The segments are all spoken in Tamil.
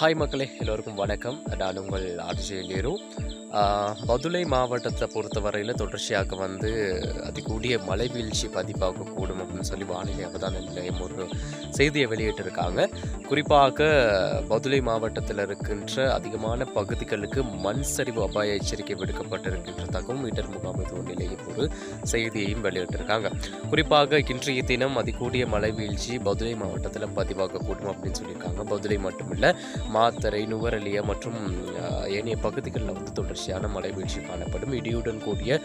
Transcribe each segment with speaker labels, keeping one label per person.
Speaker 1: ஹாய் மக்களே. எல்லோருக்கும் வணக்கம். நான் உங்கள் ஆர்ஜே நேரு. பதுளை மாவட்டத்தை பொறுத்தவரையில் தொடர்ச்சியாக வந்து அதிகூடிய மழை வீழ்ச்சி பதிவாகக்கூடும் அப்படின்னு சொல்லி வானிலை அவதான நிலையம் ஒரு செய்தியை வெளியிட்டிருக்காங்க. குறிப்பாக பதுளை மாவட்டத்தில் இருக்கின்ற அதிகமான பகுதிகளுக்கு மண் சரிவு அபாய எச்சரிக்கை விடுக்கப்பட்டிருக்கின்றதாகவும் மீட்டர் முகாமைத்துவ நிலையம் ஒரு செய்தியையும் வெளியிட்டிருக்காங்க. குறிப்பாக இன்றைய தினம் அதிகூடிய மழை வீழ்ச்சி பதுளை மாவட்டத்தில் பதிவாகக்கூடும் அப்படின்னு சொல்லியிருக்காங்க. பதுளை மட்டுமில்லை மாத்தரை நுவரலியா மற்றும் ஏனைய பகுதிகளில் வந்து தொடர்ச்சியான மழை வீழ்ச்சி காணப்படும். இடியுடன் கூடிய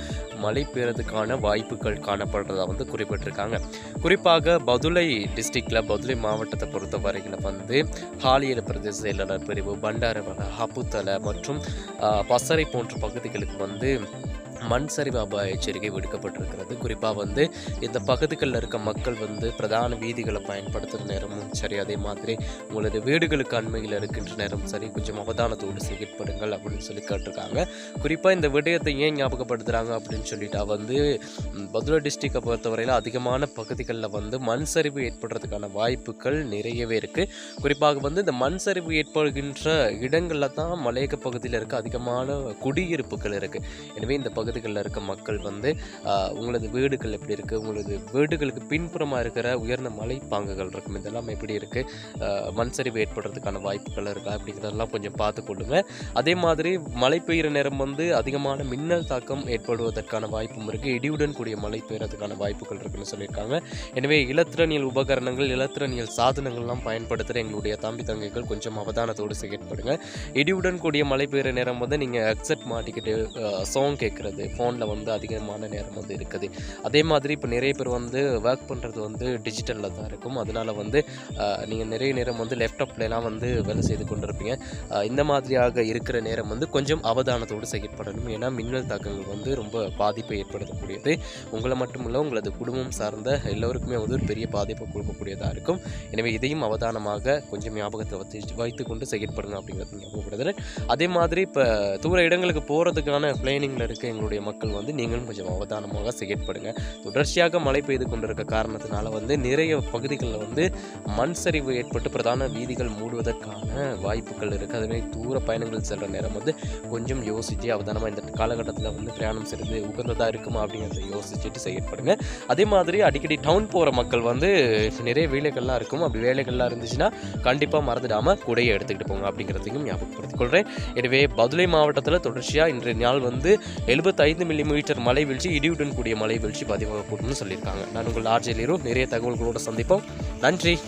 Speaker 1: மழை பெய்யறதுக்கான வாய்ப்புகள் காணப்படுறதா வந்து குறிப்பிட்டிருக்காங்க. குறிப்பாக பதுளை டிஸ்ட்ரிக்டில் பதுளை மாவட்டத்தை பொறுத்த வரையில் வந்து ஹாலியல பிரதேச செயலாளர் பிரிவு பண்டாரவள ஹப்புத்தலை மற்றும் பசரை பசறை போன்ற பகுதிகளுக்கு வந்து மண் சரிவு அபாய எச்சரிக்கை விடுக்கப்பட்டிருக்கிறது. குறிப்பாக வந்து இந்த பகுதிகளில் இருக்க மக்கள் வந்து பிரதான வீதிகளை பயன்படுத்துகிற நேரமும் சரி அதே மாதிரி உங்களது வீடுகளுக்கு அண்மையில் இருக்கின்ற நேரம் சரி கொஞ்சம் அவதானத்தோடு செயற்படுங்கள் அப்படின்னு சொல்லி கேட்டிருக்காங்க. குறிப்பாக இந்த விடயத்தை ஏன் ஞாபகப்படுத்துகிறாங்க அப்படின்னு சொல்லிட்டா வந்து மதுரை டிஸ்ட்ரிக்டை பொறுத்தவரையில் அதிகமான பகுதிகளில் வந்து மண் சரிவு ஏற்படுறதுக்கான வாய்ப்புகள் நிறையவே இருக்குது குறிப்பாக வந்து இந்த மண் சரிவு ஏற்படுகின்ற இடங்களில் தான் மலையக பகுதியில் இருக்க அதிகமான குடியிருப்புகள் இருக்குது எனவே இந்த பகுதி பகுதிகளில் இருக்க மக்கள் வந்து உங்களது வீடுகள் எப்படி இருக்குது உங்களது வீடுகளுக்கு பின்புறமாக இருக்கிற உயர்ந்த மலைப்பாங்குகள் இருக்கும். இதெல்லாம் எப்படி இருக்குது மண் சரிவு ஏற்படுறதுக்கான வாய்ப்புகள் இருக்கா? அப்படிங்கிறதெல்லாம் கொஞ்சம் பார்த்து கொள்ளுங்க. அதே மாதிரி மழை பெய்கிற நேரம் வந்து அதிகமான மின்னல் தாக்கம் ஏற்படுவதற்கான வாய்ப்பும் இருக்குது இடியுடன் கூடிய மழை பெய்கிறதுக்கான வாய்ப்புகள் இருக்குன்னு சொல்லியிருக்காங்க. எனவே இலத்திரனியல் உபகரணங்கள் இலத்திரனியல் சாதனங்கள்லாம் பயன்படுத்துகிற எங்களுடைய தம்பி தங்கைகள் கொஞ்சம் அவதானத்தோடு செயற்படுங்க. இடியுடன் கூடிய மழை பெய்கிற நேரம் வந்து நீங்கள் ஹெட்செட் மாட்டிக்கிட்டு சாங் கேட்குறது ஃபோனில் வந்து அதிகமான நேரம் வந்து இருக்குது. அதே மாதிரி இப்போ நிறைய பேர் வந்து ஒர்க் பண்ணுறது வந்து டிஜிட்டலில் தான் இருக்கும். அதனால் வந்து நீங்கள் நிறைய நேரம் வந்து லேப்டாப்லலாம் வந்து வேலை செய்து கொண்டிருப்பீங்க. இந்த மாதிரியாக இருக்கிற நேரம் வந்து கொஞ்சம் அவதானத்தோடு செயற்படணும். ஏன்னா மின்னல் தாக்கங்கள் வந்து ரொம்ப பாதிப்பை ஏற்படுத்தக்கூடியது. உங்களை மட்டும் இல்லை உங்களது குடும்பம் சார்ந்த எல்லோருக்குமே வந்து ஒரு பெரிய பாதிப்பை கொடுக்கக்கூடியதாக இருக்கும். எனவே இதையும் அவதானமாக கொஞ்சம் ஞாபகத்தை வச்சு வைத்துக்கொண்டு செயற்படுங்க அப்படிங்கிறது ஞாபகப்படுத்துகிறேன் அதே மாதிரி இப்போ தூர இடங்களுக்கு போகிறதுக்கான பிளானிங்கில் இருக்க எங்களுடைய மக்கள் வந்து நீங்களும் கொஞ்சம் அவதானமாக செயற்படுங்க. தொடர்ச்சியாக மழை பெய்து கொண்டிருக்க காரணத்தினால வந்து நிறைய பகுதிகளில் வந்து மண் சரிவு ஏற்பட்டு பிரதான வீதிகள் மூடுவதற்கான வாய்ப்புகள் இருக்குது அதுவே தூர பயணங்கள் செல்கிற நேரம் வந்து கொஞ்சம் யோசித்து அவதானமாக இந்த காலகட்டத்தில் வந்து பிரயாணம் செய்கிறது உகந்ததாக இருக்குமா அப்படிங்கிறத யோசிச்சுட்டு செயற்படுங்க. அதே மாதிரி அடிக்கடி டவுன் போகிற மக்கள் வந்து நிறைய வேலைகள்லாம் இருக்கும். அப்படி வேலைகள்லாம் இருந்துச்சுன்னா கண்டிப்பாக மறந்துடாமல் கூடையை எடுத்துக்கிட்டு போங்க அப்படிங்கிறதையும் ஞாபகப்படுத்திக் கொள்கிறேன் எனவே பதுளை மாவட்டத்தில் தொடர்ச்சியாக இன்றைய நாள் வந்து எழுபத்தி ஐந்து மில்லிமீட்டர் மழை வீழ்ச்சி இடியுடன் கூடிய மழை வீழ்ச்சி பதிவாகக்கூடும்னு சொல்லியிருக்காங்க. நான் உங்கள் ஆர்ஜே நிறைய தகவல்களோடு சந்திப்போம். நன்றி.